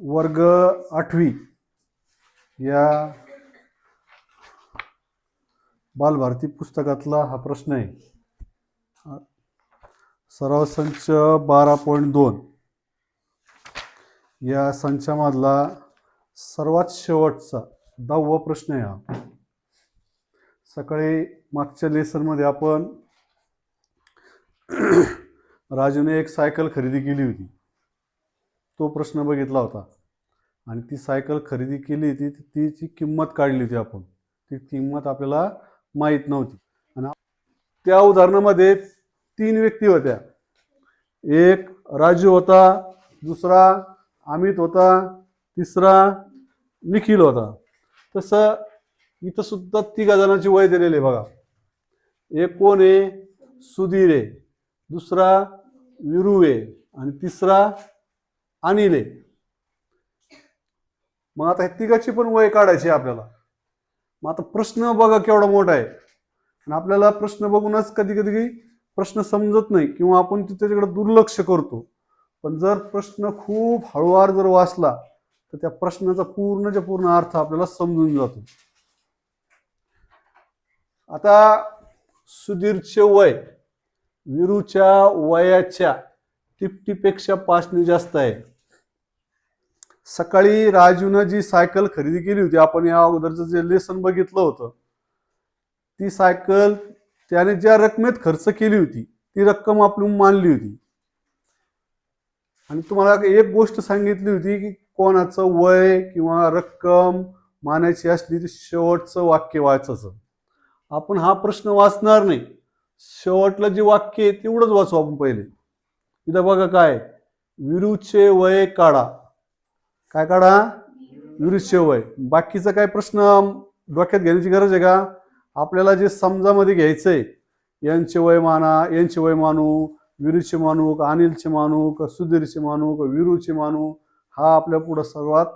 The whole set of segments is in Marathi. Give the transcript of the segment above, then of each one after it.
वर्ग आठवी या बालभारती पुस्तकातला हा प्रश्न आहे. सराव संच बारा पॉईंट दोन. या संचामधला सर्वात शेवटचा दहावा प्रश्न आहे हा. सकाळी मागच्या लेसनमध्ये आपण राजूने एक सायकल खरेदी केली होती. तो प्रश्न बघितला होता. आणि ती सायकल खरेदी केली होती ती- तिची किंमत काढली होती आपण. ती किंमत आपल्याला माहीत नव्हती. आणि त्या उदाहरणामध्ये तीन व्यक्ती होत्या. एक राजू होता दुसरा अमित होता तिसरा निखिल होता. तसं इथं सुद्धा तिघा जणांची वय दिलेली आहे बघा. एक कोण आहे? सुधीर आहे. दुसरा विरू आहे. आणि तिसरा अनिल मग आता हे तिघाची पण वय काढायची आपल्याला. मग आता प्रश्न बघा केवढा मोठा आहे. आणि आपल्याला प्रश्न बघूनच कधी कधी प्रश्न समजत नाही किंवा आपण त्याच्याकडे दुर्लक्ष करतो. पण जर प्रश्न खूप हळूवार जर वाचला तर त्या प्रश्नाचा पूर्णच्या पूर्ण अर्थ आपल्याला समजून जातो. आता सुधीरचे वय विरूच्या वयाच्या टिपटीपेक्षा पाचने जास्त आहे. सकाळी राजूनं जी सायकल खरेदी केली होती आपण या अगोदरचं जे लेसन बघितलं होतं ती सायकल त्याने ज्या रकमेत खर्च केली होती ती रक्कम आपण मानली होती. आणि तुम्हाला एक गोष्ट सांगितली होती की कोणाचं वय किंवा रक्कम मानायची असली तर शेवटचं वाक्य वाचायचं. आपण हा प्रश्न वाचणार नाही. शेवटलं जे वाक्य आहे तेवढंच वाचू आपण पहिले. इथं बघा काय? विरूचे वय काढा. काय काढा? विरुचे वय. बाकीचा काय प्रश्न डोक्यात घेण्याची गरज आहे का? आपल्याला जे समजामध्ये घ्यायचंय यांचे वय माना यांचे वय मानू विरूचे मानू का अनिलचे मानू का सुधीरचे मानू का विरूचे मानू हा आपल्या पुढं सर्वात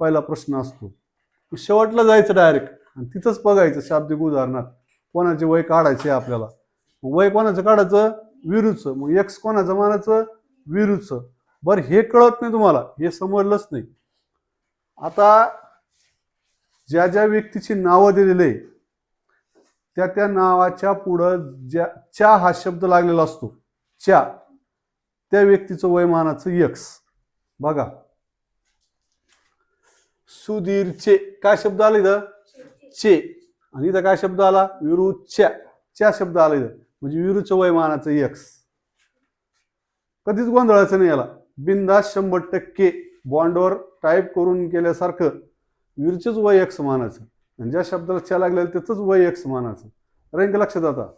पहिला प्रश्न असतो. शेवटला जायचं डायरेक्ट आणि तिथंच बघायचं शाब्दिक उदाहरणात कोणाचे वय काढायचे आपल्याला. वय कोणाचं काढायचं? विरूचं. मग एक्स कोणा जमानाचं विरूचं. बरं हे कळत नाही तुम्हाला. हे समजलंच नाही. आता ज्या ज्या व्यक्तीची नावं दिलेली आहे त्या त्या नावाच्या पुढं ज्या च्या हा शब्द लागलेला असतो. च्या. त्या व्यक्तीचं वयमानाचं यक्स बघा. सुधीरचे. काय शब्द आले इथं? चे. आणि इथं काय शब्द आला? विरुच्या. च्या शब्द आला इथं. म्हणजे विरुचं वयमानाचं यक्स कधीच गोंधळाचं नाही याला. बिंदास शंभर टक्के बॉन्डवर टाईप करून केल्यासारखं विरुचंच वय एक्स मानाचं आणि ज्या शब्दाला च्या लागलेलं त्याचंच वय एक्स मानाचं रँक लक्षात आता.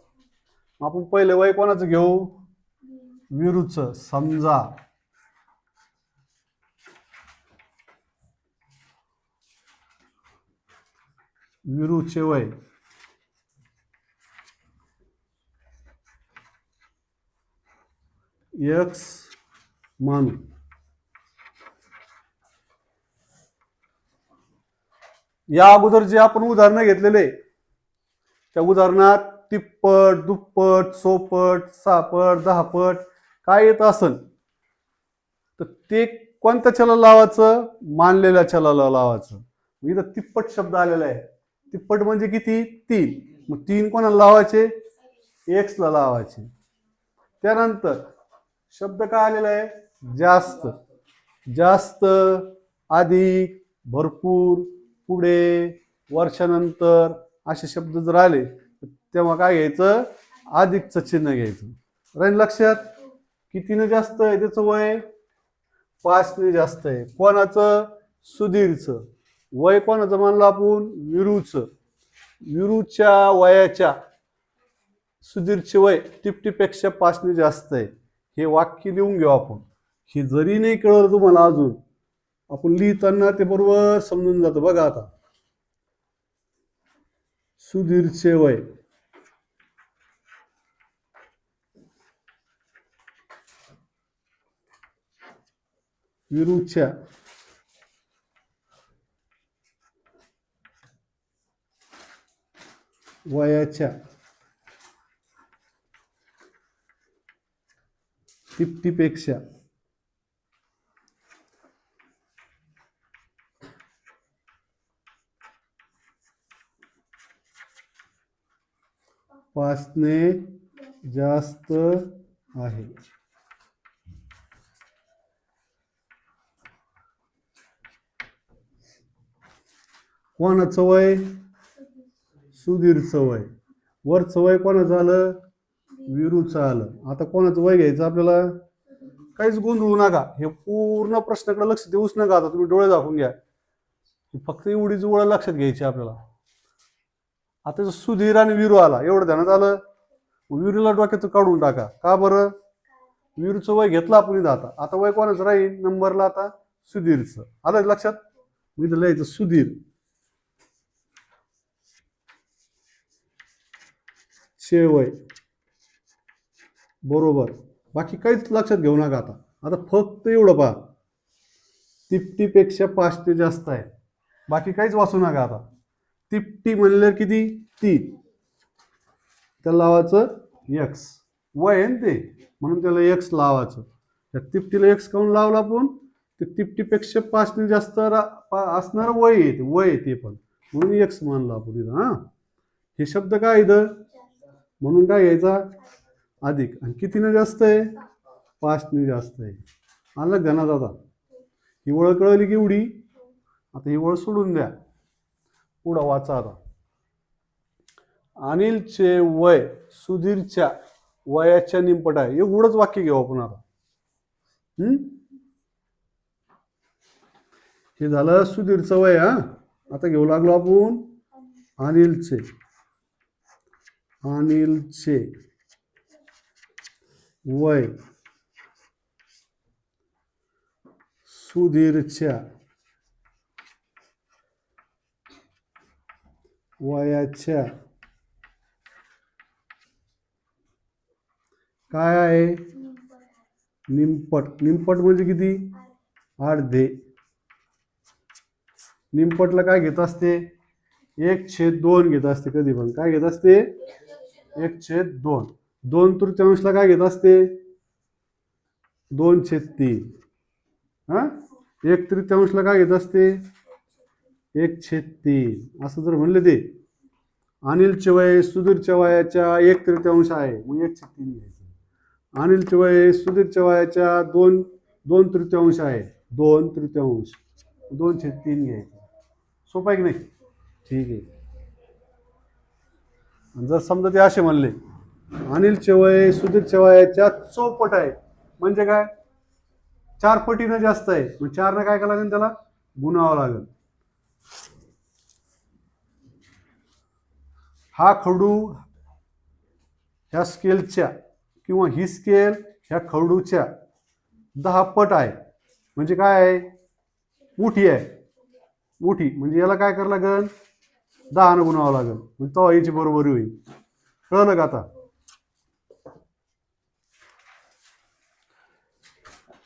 आपण पहिले वय कोणाचं घेऊ? विरूचं समजा. विरूचे वय. एक्स मानू या अगोदर जे आपण उदाहरणं घेतलेले त्या उदाहरणात तिप्पट दुप्पट सोपट सापट दहापट काय येत असन? तर ते कोणत्या चला लावायचं? मानलेल्या चलाला लावायचं. इथं तिप्पट शब्द आलेला आहे. तिप्पट म्हणजे किती? तीन. मग तीन कोणाला लावायचे? एक्सला लावायचे. त्यानंतर शब्द काय आलेला आहे? जास्त. जास्त अधिक भरपूर पुढे वर्षानंतर असे शब्द जर आले तेव्हा काय घ्यायचं? अधिकचं चिन्ह घ्यायचं. राहील लक्षात? कितीनं जास्त आहे त्याचं वय? पाचने जास्त आहे. कोणाचं? सुधीरचं. वय कोणाचं मानलं आपण? विरूचं. विरूच्या वयाच्या सुधीरचे वय टिपटीपेक्षा पाचने जास्त आहे. हे वाक्य लिहून घेऊ आपण. हे जरी नाही कळलं तुम्हाला अजून आपण लिहिताना ते बरोबर समजून जातं. बघा आता. सुधीरचे वय विरुच्या. वयाच्या. तिप्तीपेक्षा पाचने जास्त आहे. कोणाचं वय? सुधीर चवय वर चवय कोणाचं झालं? विरूचं आलं आता कोणाचं वय घ्यायचं आपल्याला? काहीच गोंधळू नका. हे पूर्ण प्रश्नाकडे लक्ष देऊच नका. आता तुम्ही डोळे दाखवून घ्या. फक्त एवढी जुवळ लक्षात घ्यायची आपल्याला. आता जर सुधीर आणि विरू आला. एवढं ध्यानात आलं? विरूला डोक्यात काढून टाका. का बरं? विरूचं वय घेतलं आपण इथं आता. आता वय कोणाचं राहील? नंबरला आता सुधीरचं. आलं लक्षात? मी इथं लिहायचं सुधीर. चे वय. बरोबर. बाकी काहीच लक्षात घेऊ नका आता. आता फक्त एवढं पहा. तिपटीपेक्षा पाचशे जास्त आहे. बाकी काहीच वाचू नका आता. तिपटी म्हणलं किती? तीन. त्याला लावायचं एक्स वय आहे ना ते. म्हणून त्याला एक्स लावायचं. त्या तिपटीला एक्स काऊन लावला आपण? ते तिपटीपेक्षा पाचने जास्त रा- पा- असणार वय आहे ते. वय आहे ते पण. म्हणून एक्स मानला आपण इथं हां. हे शब्द काय इथं? म्हणून काय घ्यायचा अधिक. आणि कितीने जास्त आहे? पाचने जास्त आहे. आलं घना आता ही ओळ कळली की एवढी? आता ही ओळ सोडून द्या. पुढा वाचा आता. अनिलचे वय सुधीरच्या वयाच्या निंपट आहे. एवढंच वाक्य घेऊ आपण आता. हम्म? हे झालं सुधीरचं वय हा? आता घेऊ लागलो आपण. अनिलचे. अनिलचे. वय. सुधीरच्या वयाच्या. काय आहे? निमपट. निमपट म्हणजे किती? अर्धे. निमपटला काय घेत असते? एक छेद दोन घेत असते कधी पण. काय घेत असते? एक छेद दोन. दोन तृतीयांशला काय घेत असते? दोन छेद तीन. हा? एक तृतीयांशला काय घेत असते? एक छेद तीन. असं जर म्हणले ते अनिलचे वय सुधीरच्या वयाच्या एक तृतीयांश आहे मग एक छेद तीन घ्यायचं. अनिलचे वय सुधीरच्या वयाच्या दोन दोन तृतीयांश आहे. दोन तृतीयांश. दोन छेद तीन घ्यायचं. सोपं आहे की नाही? ठीक आहे. जर समजा ते असे म्हणले अनिल वय सुधीर वयाच्या चौपट आहे म्हणजे काय? चार पटीनं जास्त आहे. मग चारनं काय करावं लागेल त्याला? गुणावं लागेल. हा खडू ह्या स्केलच्या किंवा ही स्केल ह्या खडूच्या दहा पट आहे. म्हणजे काय आहे? मोठी आहे. मोठी म्हणजे याला काय करावं लागेल? दहानं गुणावं लागेल. म्हणजे तो याची बरोबरी होईल. कळलं का आता?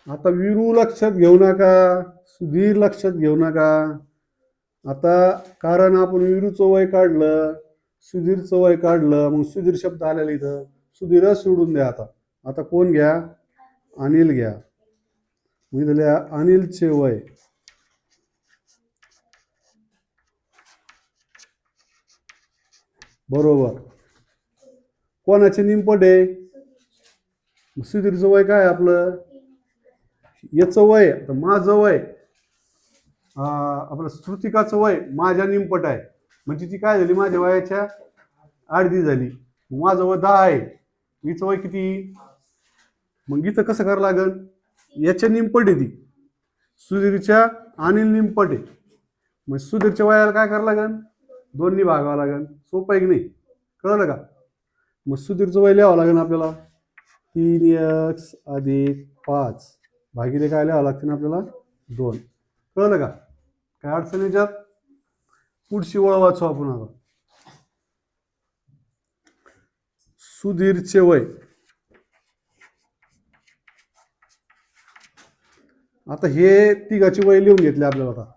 आता विरू लक्षात घेऊ नका सुधीर लक्षात घेऊ नका. आता कारण आपण विरूचं वय काढलं सुधीरचं वय काढलं मग सुधीर शब्द आलेला इथं. सुधीरच सोडून द्या आता. आता कोण घ्या? अनिल घ्या. मी इथं अनिलचे वय. बरोबर. कोणाचे निमपट आहे? सुधीरचं वय काय आपलं? याचं वय तर माझं वय आपलं स्तृतिकाचं वय माझ्या निमपट आहे. म्हणजे ती काय झाली? माझ्या वयाच्या अर्धी झाली. माझं वय दहा आहे. हिचं वय किती? मग इथं कसं करावं लागेल याच्या निमपट आहे ती. सुधीरच्या अनिल निमपट आहे. मग सुधीरच्या वयाला काय करावं लागेल दोन्ही भागावं लागेल सोपं आहे की नाही? कळलं का? मग सुधीरचं वय लिहावं लागेल आपल्याला. तीन एक्स अधिक पाच. भागिले काय लिहावं लागते ना आपल्याला? दोन. कळलं का? काय अडचण याच्यात? पुढची ओळ वाचू आपण आता. सुधीरचे वय. आता हे तिघाची वय लिहून घेतले आपल्याला आता.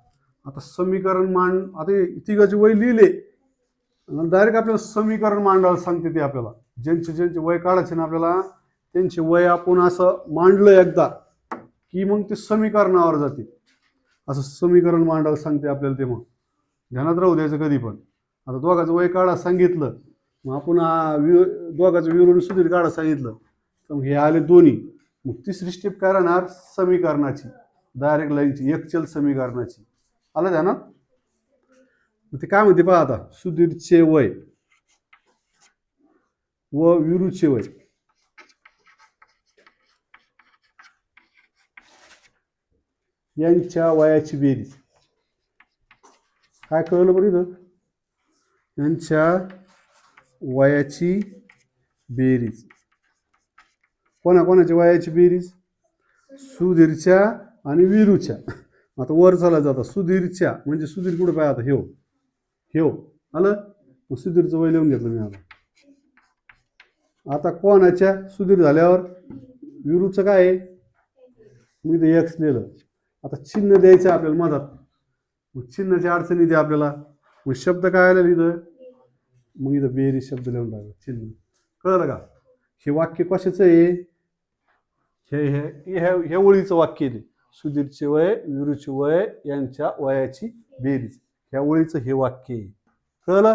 आता समीकरण मांड आता तिघाचे तिघाची वय लिहिले. डायरेक्ट आपल्याला समीकरण मांडायला सांगते ते आपल्याला. ज्यांचे ज्यांचे वय काढायचे ना आपल्याला त्यांचे वय आपण असं मांडलं एकदा. की मग ते समीकरणावर जाते असं समीकरण मांडायला सांगते आपल्याला ते मग. ध्यानात राहू द्यायचं कधी पण. आता दोघाचं वय काढा सांगितलं. मग आपण वि- दोघाचं विवरण सुधीर काढा सांगितलं. तर मग हे आले दोन्ही. मग तिसरी स्टेप काय राहणार? समीकरणाची. डायरेक्ट लाईनची एकचल समीकरणाची. आलं ध्यानात? मग ते काय म्हणते पहा आता? सुधीरचे वय. व विरुचे वय. यांच्या वयाची बेरीज. काय कळलं बरं इथं? यांच्या वयाची बेरीज. कोणा कोणाच्या वयाची बेरीज? सुधीरच्या आणि विरूच्या. आता वर चालला जाता. सुधीरच्या. म्हणजे सुधीर कुठे पाय आता? ह्यो हो. ह्यो हो. आलं? मग सुधीरचं वय लिहून घेतलं मी आता. आता कोणाच्या? सुधीर झाल्यावर? विरूचं काय आहे? मी ते एक्स लिहिलं. आता चिन्ह द्यायचं आहे आपल्याला मधात. मग चिन्हाच्या अडचणी द्या आपल्याला. मग शब्द काय आला लिहिलं मग इथं बेरी शब्द लिहून टाका चिन्ह. कळलं का? हे वाक्य कशाचं आहे? हे हे ह्या ओळीचं वाक्य आहे सुधीरचे वय विरूचे वय यांच्या वयाची बेरीज. ह्या ओळीचं हे वाक्य आहे. कळलं?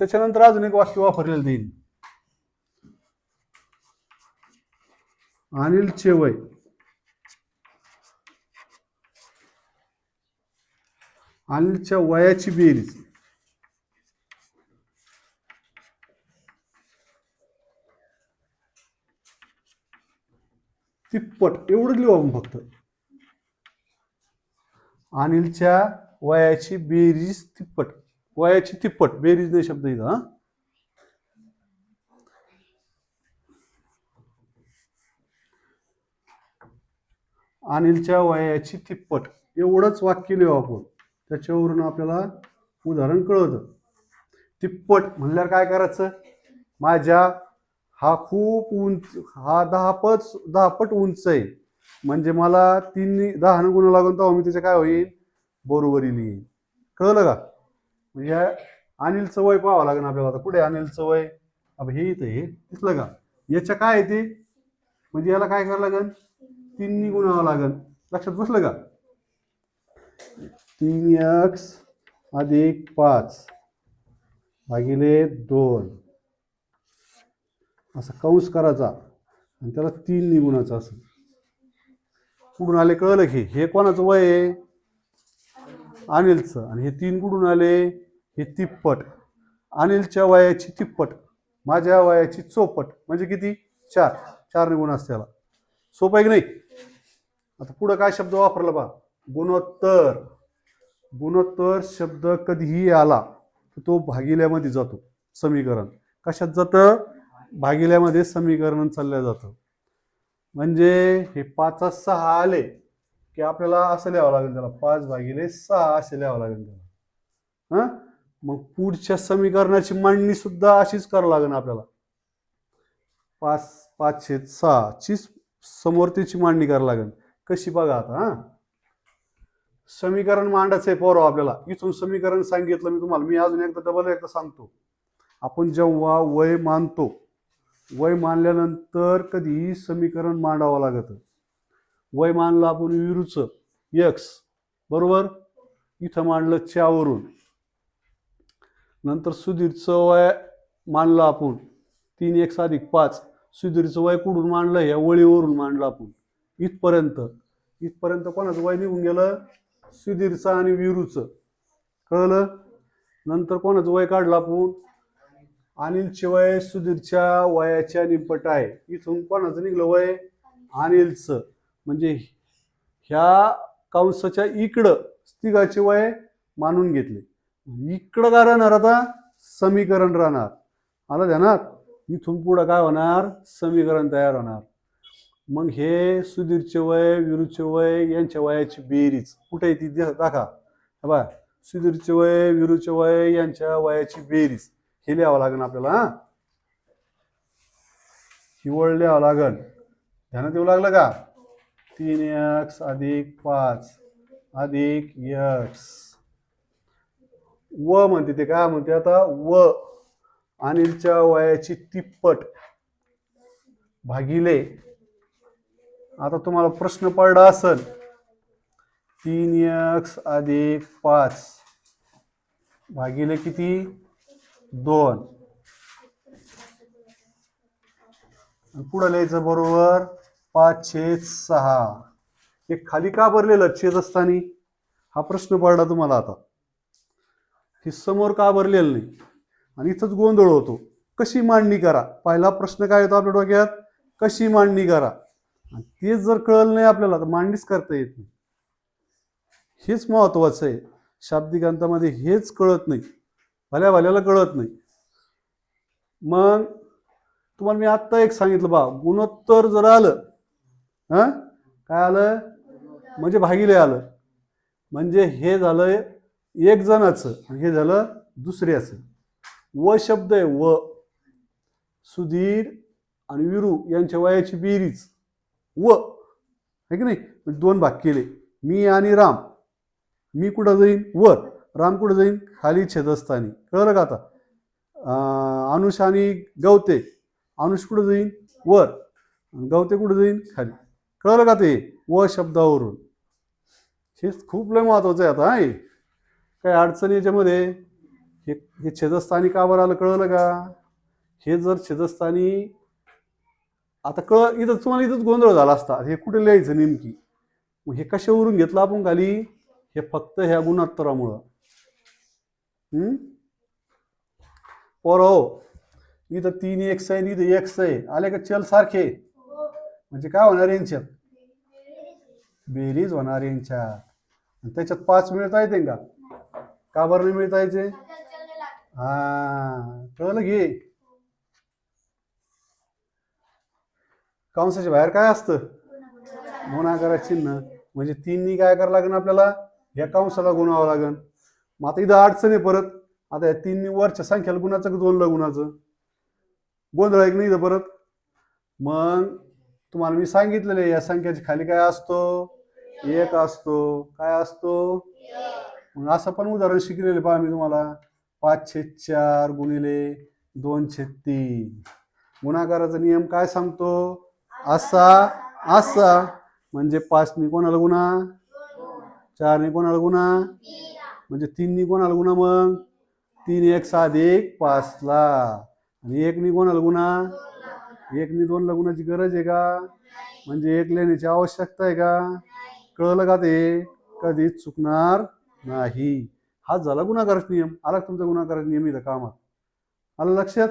त्याच्यानंतर अजून एक वाक्य वापरलेलं देईल अनिलचे वय. अनिलच्या वयाची बेरीज. तिप्पट एवढं लिहू आपण फक्त. अनिलच्या वयाची बेरीज तिप्पट. वयाची तिप्पट बेरीज नाही शब्द इथं हा. अनिलच्या वयाची तिप्पट. एवढंच वाक्य लिहू आपण. त्याच्यावरून आपल्याला उदाहरण कळतं. तिप्पट म्हणल्यावर काय करायचं? माझ्या हा खूप उंच हा दहा दहापट दहा पट उंच आहे. म्हणजे मला तीन दहा गुण लागून तेव्हा मी त्याच्या काय होईल बरोबरी येईल कळलं का? म्हणजे ह्या अनिलचं वय पाहावं लागेल आपल्याला आता. कुठे अनिल अनिलचं वय अब हे इथं हे दिसलं का? याच्या काय आहे ते? म्हणजे याला काय करावं लागेल? तिन्ही गुणावं लागेल. लक्षात बसलं का? तीन एक्स अधिक पाच भागिले दोन. असा कंस करायचा आणि त्याला तीन निगुणाचा असं. कुठून आले कळलं की हे कोणाचं वय आहे? अनिलचं. आणि हे तीन कुठून आले? हे तिप्पट. अनिलच्या वयाची तिप्पट. माझ्या वयाची चौपट. म्हणजे किती? चार. चार निगुण असते त्याला. सोपं आहे की नाही? आता पुढं काय शब्द वापरला बा? गुणोत्तर. गुणोत्तर शब्द कधीही आला तो भागिल्यामध्ये जातो समीकरण. कशात जातं? भागिल्यामध्ये समीकरण चाललं जातं. म्हणजे हे पाच सहा आले की आपल्याला असं लिहावं लागेल त्याला. पाच भागिले सहा असे लिहावं लागेल त्याला. हां? मग पुढच्या समीकरणाची मांडणी सुद्धा अशीच करावं लागेल आपल्याला. पाच पाचशे सहाची समोर त्याची मांडणी करावं लागेल. कशी बघा आता हां? समीकरण मांडायचं आहे पोरं आपल्याला. इथून समीकरण सांगितलं मी तुम्हाला. मी अजून एकदा डबल एकदा सांगतो. आपण जेव्हा वय मानतो वय मानल्यानंतर कधी समीकरण मांडावं लागतं. वय मानलं आपण विरूचं यक्स बरोबर? इथं मांडलं च्यावरून. नंतर सुधीरचं वय मानलं आपण. तीन एक अधिक पाच. सुधीरचं वय कुठून मांडलं? या वळीवरून मांडलं आपण. इथपर्यंत. इथपर्यंत कोणाचं वय निघून गेलं? सुधीरचं आणि विरूचं. कळलं? नंतर कोणाचं वय काढलं आपण? अनिलचे वय सुधीरच्या वयाच्या निपट आहे. इथून कोणाचं निघलं वय? अनिलचं. म्हणजे ह्या कंसाच्या इकडं तिघाचे वय मानून घेतले. इकडं काय राहणार आता? समीकरण राहणार. आलं ध्यानात? इथून पुढं काय होणार? समीकरण तयार होणार. मग हे सुधीरचे वय विरुचे वय यांच्या वयाची बेरीज. कुठे आहे ती? दाखा बा सुधीरचे वय विरुचे वय यांच्या वयाची बेरीज. हे लिहावं लागेल आपल्याला हा? हिवळ लिहावं लागेल. ध्यानात येऊ लागलं का? तीन एक्स अधिक पाच अधिक एक्स. व म्हणते ते काय म्हणते आता व. अनिलच्या वयाची तिप्पट. भागिले. आता तुम्हाला प्रश्न पडला असेल तीन एक्स अधिक पाच भागिले किती? दोन. पुढं लिहायचं बरोबर पाच छेद सहा. हे खाली का भरलेलं छेद असताना हा प्रश्न पडला तुम्हाला आता. हे समोर का भरलेलं नाही? आणि इथंच गोंधळ होतो. कशी मांडणी करा? पहिला प्रश्न काय येतो आपल्या डोक्यात? कशी मांडणी करा? आणि तेच जर कळलं नाही आपल्याला तर मांडीच करता येत नाही. हेच महत्वाचं आहे. शाब्दिक अंतामध्ये हेच कळत नाही. भल्या भल्याला कळत नाही. मग तुम्हाला मी आत्ता एक सांगितलं बा गुणोत्तर जर आलं हां? काय आलं? म्हणजे भागिले आलं. म्हणजे हे झालं एक जणाचं आणि हे झालं दुसऱ्याचं. व शब्द आहे व. सुधीर आणि विरू यांच्या वयाची बेरीज. व. आहे की नाही? म्हणजे दोन भाग केले. मी आणि राम. मी कुठं जाईन? वर. राम कुठं जाईन? खाली छेदस्थानी. कळलं का आता? अनुष आणि गवते. अनुष कुठं जाईन? वर. गवते कुठं जाईन? खाली. कळलं का ते? व शब्दावरून. हे खूप लय महत्वाचं आहे आता आहे काही अडचणी याच्यामध्ये? हे हे छेदस्थानी का बरं आलं? कळलं का? हे जर छेदस्थानी आता कळ इथं तुम्हाला इथंच गोंधळ झाला असता. हे कुठे लिहायचं नेमकी? मग हे कशावरून घेतलं आपण खाली? हे फक्त ह्या गुणोत्तरामुळं हम्म? हो इथं तीन एक्स आहे आणि इथं एक्स आहे. आले का चल सारखे? म्हणजे काय होणार यांच्यात? बेरीज होणार यांच्यात. आणि त्याच्यात पाच मिळता येते का? का बरं नाही मिळता यायचे हा कळलं घे कंसाच्या बाहेर काय असतं? गुणाकारा चिन्ह. म्हणजे तीननी काय करावं लागेल आपल्याला? या कंसाला गुणावं लागेल. मग आता इथं अडचण आहे परत. आता या तीननी वरच्या संख्याला गुणाचं का दोनला गुणाचं गोंधळ आहे की नाही इथं परत? मग तुम्हाला मी सांगितलेलं आहे या संख्याच्या खाली काय असतो? एक असतो. काय असतो? मग असं पण उदाहरण शिकलेले पहा मी तुम्हाला. पाचशे चार गुणिले दोनशे तीन. गुणाकाराचा नियम काय सांगतो? असा असा. म्हणजे पाचनी कोणाला गुणा? चारने कोणाला गुणा? म्हणजे तीननी कोणाला गुणा मग? तीन एक सात एक पाचला. आणि एकनी कोणाला गुणा? एकनी दोन गुणाची गरज आहे का? म्हणजे एक लेण्याची आवश्यकता आहे का? कळलं का ते? कधीच चुकणार नाही. हा झाला गुणाकारक नियम. आला तुमचा गुणाकाराचा नियम इथं कामात? आलं लक्षात?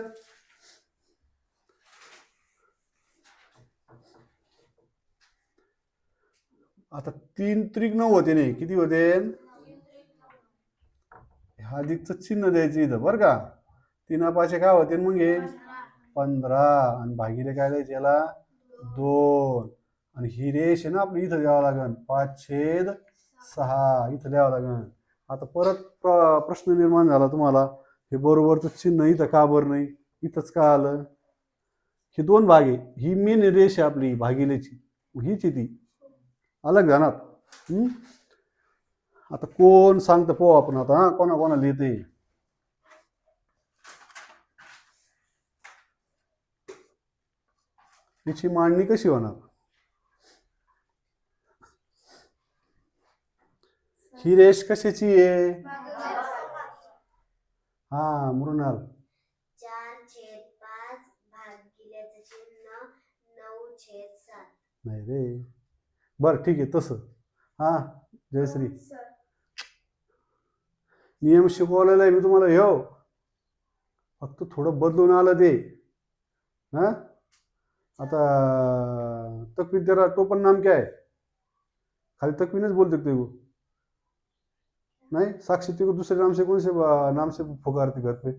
आता तीन त्रिक नऊ होते नाही. किती होते? ह्या दिगचं चिन्ह द्यायचं इथं बरं का? तीन पाचशे काय होते? मग हे पंधरा. आणि भागीले काय द्यायचे याला? दोन. आणि ही रेष आहे ना आपली इथं द्यावं लागेल पाच छेद सहा इथं द्यावं लागेल आता परत प्र- प्रश्न निर्माण झाला तुम्हाला. हे बरोबरचं चिन्ह इथं का बरं नाही? इथंच का आलं? हे दोन भाग आहे. ही मेन रेष आहे आपली भागिलेची. हीच ती. अलग जाणार? आता कोण सांगतं पो आपण आता हा? कोणा कोणा लिहिते याची मांडणी कशी होणार? ही रेष कशाची आहे? हा मृणाल. नाही रे. बरं ठीक आहे तसं. हा जयश्री नियम शिकवलेला आहे मी तुम्हाला येऊ फक्त थोडं बदलून आलं ते. हा? आता तकवीन तेरा टोपण नाम क्या? है खाली तकवीनच बोलते ते? नहीं? साक्षी को दूसरे नाम से कौन से अ, नाम से पुकारते घर पे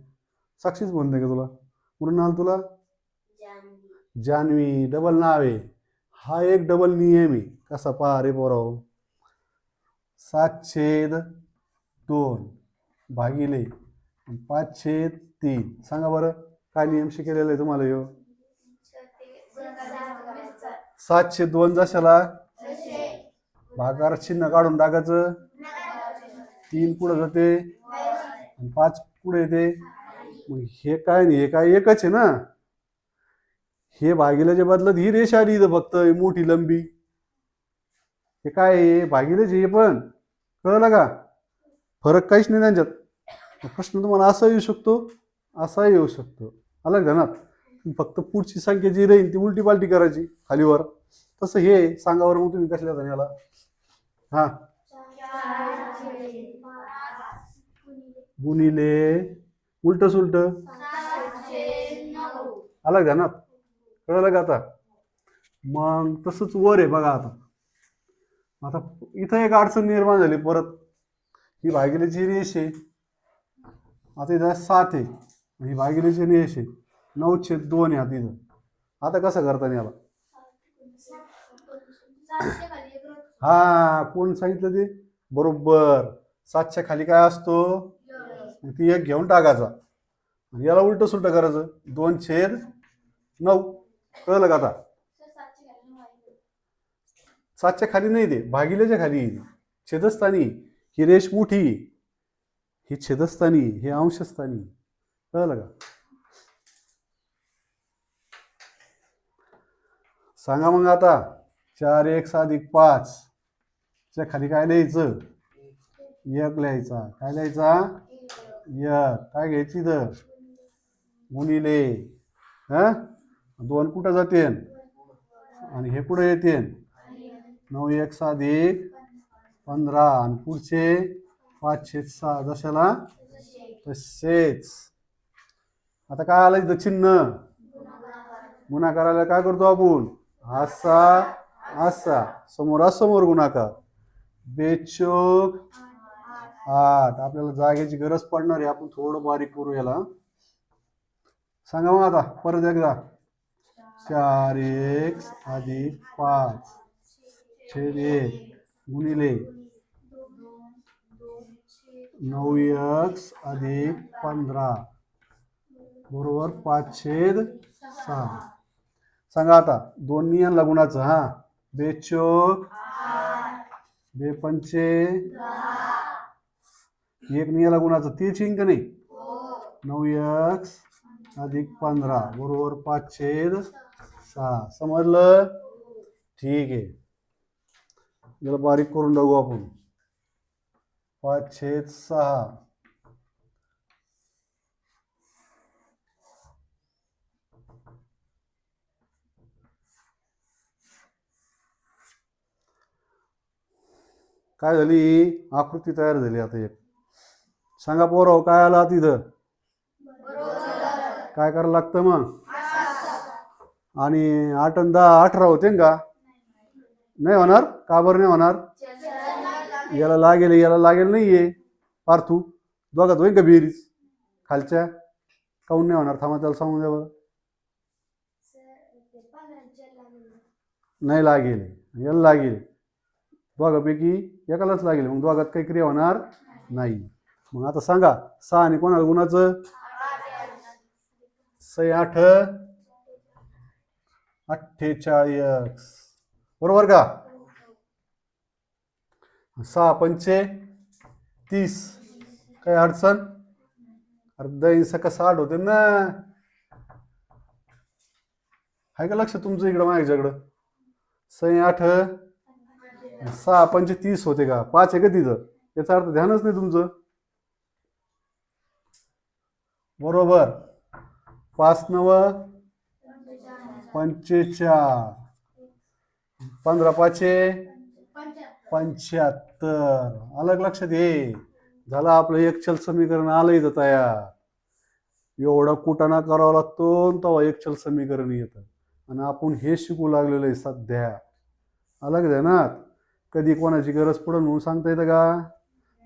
साक्षीच बोलते का तुला? मृणाल तुला? जानवी जानवी डबल नाव आहे. हा एक डबल नियम आहे. कसा पहा रे पोराव सात छेद दोन भागिले पाच छेद तीन. सांगा बरं काय नियम शिकलेला आहे तुम्हाला यो सात छेद दोन जशाला? भागार चिन्ह काढून टाकायचं. तीन पुढे जाते. आणि पाच पुढे येते. मग हे काय नाही हे काय एकच आहे ना? हे भागिल्याच्या बदल्यात ही रेष आली इथं फक्त मोठी लंबी. हे काय आहे? भागिलेच हे पण. कळलं का? फरक काहीच नाही त्यांच्यात. प्रश्न तुम्हाला असा येऊ शकतो असा येऊ शकतो. अलग घनात? फक्त पुढची संख्या जी राहील ती उलटी पालटी करायची खालीवर. तसं हे आहे. सांगा बरं मग तुम्ही कसल्या याला? हा. गुणिले. उलट सुलट. आलं कळलं का आता? मग तसंच वर आहे बघा आता. आता इथं एक अडचण निर्माण झाली परत. ही भागिलेची रेष आहे. आता इथं सात आहे. ही भागिलेची रेष आहे. नऊ छेद दोन आहे आता इथं. आता कसं करता याला? हा कोण सांगितलं ते? बरोबर. सातच्या खाली काय असतो? ती एक घेऊन टाकायचा. याला उलट सुलट करायचं. दोन छेद नऊ. कळलं का आता. सातच्या खाली नाही ते भागिलेच्या खाली. आहे. छेदस्थानी ही रेष मोठी. ही छेदस्थानी हे अंशस्थानी. कळलं का? सांगा मग आता चार एक अधिक पाच. च्या खाली काय लिहायचं? एक लिहायचा. काय लिहायचा? एक. काय घ्यायची इथं? गुणिले हा? दोन कुठं जाते आणि हे कुठं येते नऊ एक सात एक पंधरा. आणि पुढचे पाचशे सहा. जशाला? तसेच. आता काय आलं इथं चिन्ह? गुणाकाराला काय करतो आपण? असा असा. समोर समोर गुणाकार. बेचोक आठ. आपल्याला जागेची गरज पडणार आहे. आपण थोडं बारीक करू याला सांगा मग आता परत एकदा. चार एक अधिक पाच. छेद एक गुणिले नऊ एक्स अधिक पंधरा. बरोबर पाच छेद सहा. सांगा आता दोन लग्नाचं गुणाचं हा? बेचोक. बेपंचे. एक निय गुणाचं तीच चिंक नाही? नऊ एक्स अधिक पंधरा. बरोबर पाच छेद सहा. समजलं? ठीक आहे. याला बारीक करून टाकू आपण. पाच छेद सहा. काय झाली? आकृती तयार झाली आता एक. सांगा पोराव काय आला तिथं काय करायला लागतं मग? आणि आठ अंदा दहा अठरा होते ना का? नाही होणार? का बरं नाही होणार? याला लागेल याला लागेल नाही ये पार्थू दोघात होईन का बेरीज? खालच्या? काऊन नाही होणार? थांबा त्याला सांगून द्या बरं. नाही लागेल. याला लागेल. दोघापैकी एकालाच लागेल. मग दोघात काही क्रिया होणार नाही. मग आता सांगा सहा आणि कोणाला गुणाचं? सई आठ. अठ्ठेचाळीस. बरोबर का? सहा पंचे तीस. काय अडचण? अर्धा इंच कसं आठ होते ना. आहे का लक्ष तुमचं इकडं माझ्याकडं? सई आठ. सहा पंचे तीस होते का? पाच आहे का तिथं? याचा अर्थ ध्यानच नाही तुमचं. बरोबर. पाच नव. पंचेचाळ. पंधरा पाचशे? पंच्याहत्तर. अलग लक्षात ये. झालं आपलं एकचल समीकरण आलं इथं तयार. एवढा कुटाणा करावा लागतो तेव्हा एकचल समीकरण येतं. आणि आपण हे शिकू लागलेलं आहे सध्या. अलग ध्यानात कधी कोणाची गरज पडेल म्हणून सांगता येतं का?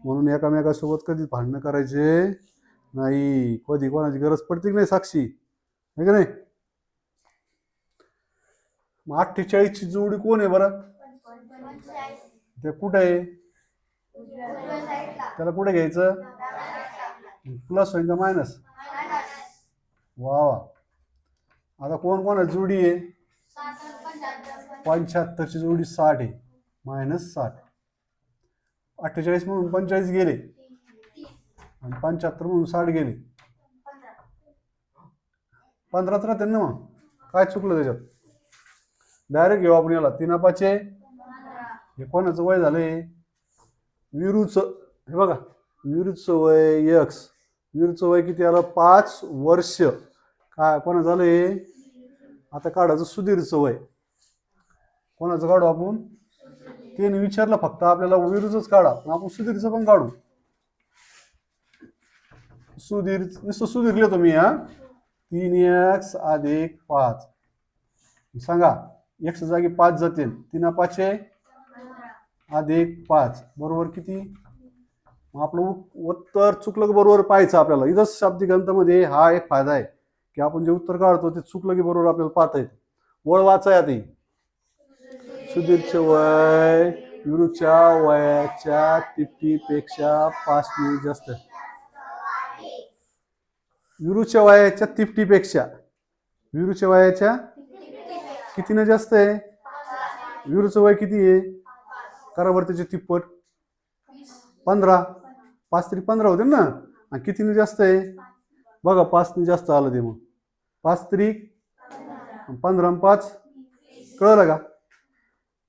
म्हणून एकामेकासोबत कधीच भांडणं करायचे? नाही. कधी कोणाची गरज पडते की नाही साक्षी? आहे का नाही? मग अठ्ठेचाळीसची जोडी कोण आहे बरं? ते कुठं आहे? त्याला कुठे घ्यायचं? प्लस होईल का मायनस? वा वा. आता कोण कोण जोडी आहे? पंच्याहत्तरची जोडी साठ आहे. मायनस साठ. अठ्ठेचाळीस म्हणून पंचेचाळीस गेले. आणि पंच्याहत्तर म्हणून साठ गेले. पंधराच राहते ना मग. काय चुकलं त्याच्यात? डायरेक्ट घेऊ आपण याला. तीन अपाचे. हे कोणाचं वय झालंय? विरूचं. हे बघा. विरूचं वय यक्स विरूचं वय किती आलं? पाच वर्ष. काय कोणा झालंय? आता काढायचं सुधीरचं वय. कोणाचं काढू आपण? त्याने विचारलं फक्त. आपल्याला विरूचच काढा. पण आपण सुधीरचं पण काढू. सुधीर नुसतं सुधीर लिहितो मी हा. तीन एक्स अधिक पाच. सांगा. एकशे जागी पाच जातील. तीन पाचशे अधिक पाच. बरोबर किती? मग आपलं उत्तर चुकलं की बरोबर पाहायचं आपल्याला. इथंच शाब्दिक ग्रंथामध्ये हा एक फायदा आहे की आपण जे उत्तर काढतो ते चुकलं की बरोबर आपल्याला पाहता येतं. वळ वाचाय आधी सुधीरचे वय विरुच्या वयाच्या तिप्टीपेक्षा मिनिट जास्त. विरुच्या वयाच्या तिप्टीपेक्षा. विरुच्या वयाच्या कितीनं जास्त आहे? विरुचं वय किती आहे? करा बरं त्याचे तिप्पट. पंधरा. पाच तरी पंधरा होते ना? आणि कितीने जास्त आहे? बघा पाचने जास्त आलं ते मग. पाच तरी पंधरा पाच. कळलं का?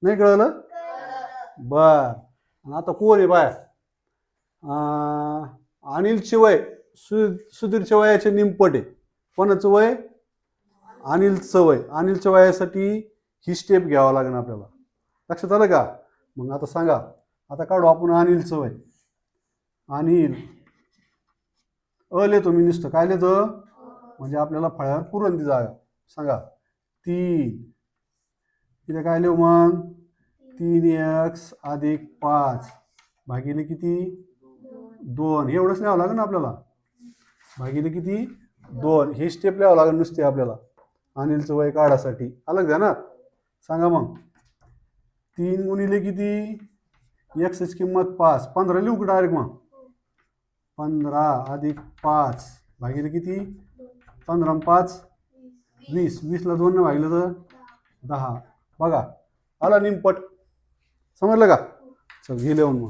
नाही कळलं? बर. आणि आता कोण आहे बाया अनिलचे वय सु सुधीरच्या वयाचे निमपट आहे. कोणाचं वय? अनिल चवय. अनिल चवयासाठी ही स्टेप घ्यावा लागेल आपल्याला. लक्षात आलं का? मग आता सांगा. आता काढू आपण अनिल चवय. अनिल. अ लिहितो मी नुसतं. काय लिहितं? म्हणजे आपल्याला फळ्यावर पुरण ती जागा. सांगा. तीन. तिथे काय लिहू मग? तीन एक्स अधिक पाच. भागिले किती? दोन. एवढंच लिहावं लागेल ना आपल्याला. भागिले किती? दोन. हे स्टेप लिहावं लागेल नुसते आपल्याला. अनिलचं वय काढासाठी. अलग ध्यानात? सांगा मग. तीन गुणिले किती? एक्सची किंमत पाच. पंधरा लिहू का डायरेक्ट मग? पंधरा अधिक पाच भागिले किती? पंधरा पाच? वीस. वीसला दोन न भागिलं तर दहा. बघा. आला निमपट. समजलं का? चल गेले मग.